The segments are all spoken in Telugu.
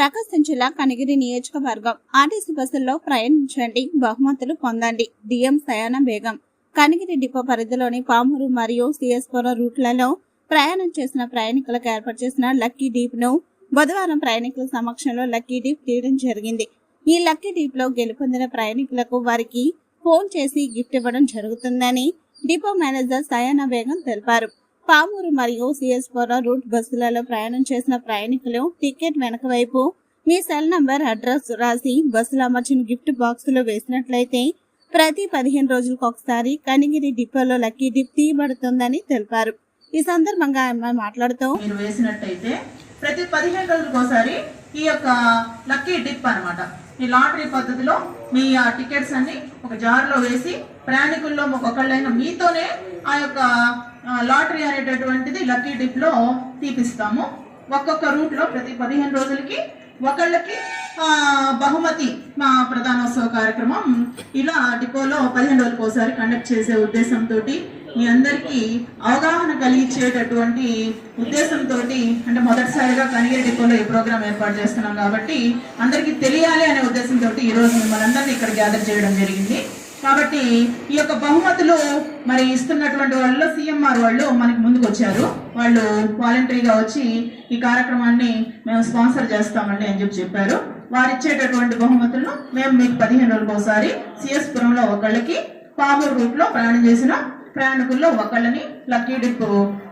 ప్రకాశం జిల్లా కనిగిరి నియోజకవర్గం ఆర్టీసీ బస్సుల్లో ప్రయాణించండి బహుమతులు పొందండి. డిఎం సయాన బేగం. కనిగిరి డిపో పరిధిలోని పామూరు మరియు సిఎస్పురం రూట్లలో ప్రయాణం చేసిన ప్రయాణికులకు ఏర్పాటు చేసిన లక్కీ డీప్ను బుధవారం ప్రయాణికుల సమక్షంలో లక్కీ డీప్ తీయడం జరిగింది. ఈ లక్కీ డీప్లో గెలుపొందిన ప్రయాణికులకు వారికి ఫోన్ చేసి గిఫ్ట్ ఇవ్వడం జరుగుతుందని డిపో మేనేజర్ సయానా బేగం తెలిపారు. పామూరు మరియు సిఎస్పురం రూట్ బస్సులలో ప్రయాణం చేసిన ప్రయాణికులు టికెట్ వెనక వైపు మీ సెల్ నంబర్ అడ్రస్ రాసి బస్సులు అమర్చిన గిఫ్ట్ బాక్స్లో వేసినట్లయితే ప్రతి పదిహేను రోజులకు ఒకసారి కనిగిరి డిపోలో లక్కీ డిప్ తీయబడుతుందని తెలిపారు. ఈ సందర్భంగా ఆమె మాట్లాడుతూ మీరు వేసినట్టయితే ప్రతి పదిహేను రోజులకు ఒకసారి ఈ యొక్క లక్కీ డిప్ అన్నమాట. ఈ లాటరీ పద్ధతిలో మీ ఆ టికెట్స్ అన్ని ఒక జార్లో వేసి ప్రయాణికుల్లో ఒకళ్ళైన మీతోనే ఆ యొక్క లాటరీ అనేటటువంటిది లక్కీ డిప్లో తీపిస్తాము. ఒక్కొక్క రూట్లో ప్రతి పదిహేను రోజులకి ఒకళ్ళకి బహుమతి మా ప్రధానోత్సవ కార్యక్రమం. ఇలా డిపోలో పదిహేను రోజులకు ఒకసారి కండక్ట్ చేసే ఉద్దేశంతో మీ అందరికీ అవగాహన కలిగించేటటువంటి ఉద్దేశంతో అంటే మొదటిసారిగా కనిగిరి డిపోలో ఈ ప్రోగ్రాం ఏర్పాటు చేస్తున్నాం కాబట్టి అందరికీ తెలియాలి అనే ఉద్దేశంతో ఈరోజు మిమ్మల్ని అందరినీ ఇక్కడ గ్యాదర్ చేయడం జరిగింది. కాబట్టి ఈ యొక్క బహుమతులు మరి ఇస్తున్నటువంటి వాళ్ళు సిఎంఆర్ వాళ్ళు మనకి ముందుకు వచ్చారు. వాళ్ళు వాలంటరీగా వచ్చి ఈ కార్యక్రమాన్ని మేము స్పాన్సర్ చేస్తామండి అని చెప్పి చెప్పారు. వారు ఇచ్చేటటువంటి బహుమతులను మేము మీకు పదిహేను రోజులకు ఒకసారి సిఎస్ పురంలో ఒకళ్ళకి పామూరు రూట్లో ప్రయాణం చేసిన ప్రయాణికుల్లో ఒకళ్ళని లక్కీ డిప్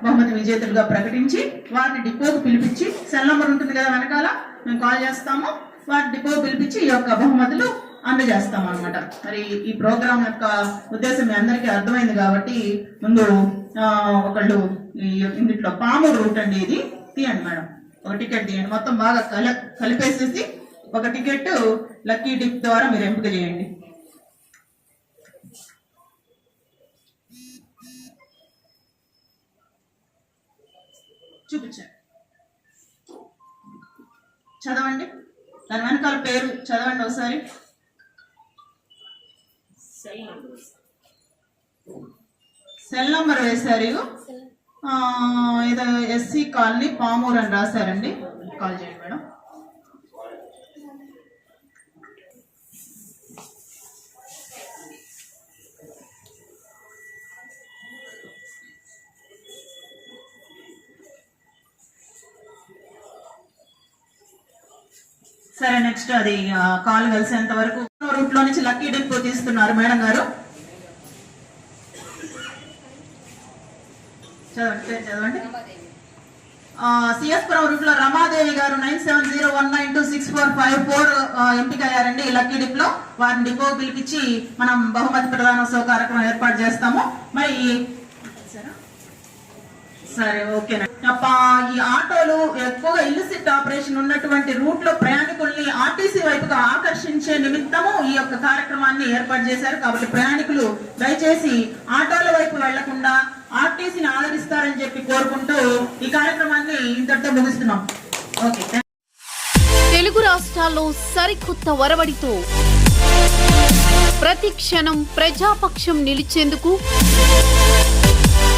బహుమతి విజేతలుగా ప్రకటించి వారిని డిపోకు పిలిపించి సెల్ నంబర్ ఉంటుంది కదా వెనకాల మేము కాల్ చేస్తాము. వారి డిపో పిలిపించి ఈ యొక్క బహుమతులు అందజేస్తాం అనమాట మరి ఈ ప్రోగ్రామ్ యొక్క ఉద్దేశం మీ అందరికీ అర్థమైంది కాబట్టి ముందు ఒకళ్ళు ఇందులో పాము రూట్ అండి ఇది. తీయండి మేడం. ఒక టికెట్ తీయండి. మొత్తం బాగా కల కలిపేసేసి ఒక టికెట్ లక్కీ డిప్ ద్వారా మీరు ఎంపిక చేయండి. చూపించండి. చదవండి. దాని వెనకాల పేరు చదవండి ఒకసారి. సెల్ నంబర్ వేశారు. ఆ, ఏదో ఎస్సీ కాలనీ పామూరు అని రాశారండి. కాల్ చేయండి మేడం. సరే నెక్స్ట్ అది కాల్ కలిసేంత వరకు రూట్లో నుంచి లక్కీ డిప్ తీస్తున్నారు మేడం గారు. చదవండి చదవండి. సిఎస్పురం రూట్లో రమాదేవి గారు nine seven zero one nine two six four five four ఎంపిక అయ్యారండి ఈ లక్కీ డిప్లో. వారిని డిపో పిలిపించి మనం బహుమతి ప్రధానోత్సవ కార్యక్రమం ఏర్పాటు చేస్తాము. మరి సరే ఓకే ఈ ఆటోలు ఎక్కువగా ఇల్లుసిట్ ఆపరేషన్ ఉన్నటువంటి రూట్లో ప్రయాణికుల్ని ఆర్టీసీ వైపుగా ఆకర్షించే నిమిత్తము ఈ యొక్క కార్యక్రమాన్ని ఏర్పాటు చేశారు. కాబట్టి ప్రయాణికులు దయచేసి ఆటోల వైపు వెళ్ళకుండా ఆర్టీసీని ఆదరిస్తారని చెప్పి కోరుకుంటూ ఈ కార్యక్రమాన్ని ఇంతటితో ముగిస్తున్నాం. ఓకే తెలుగు రాష్ట్రాల్లో సరికొత్త వరవడితో ప్రతి క్షణం ప్రజాపక్షం నిలిచేందుకు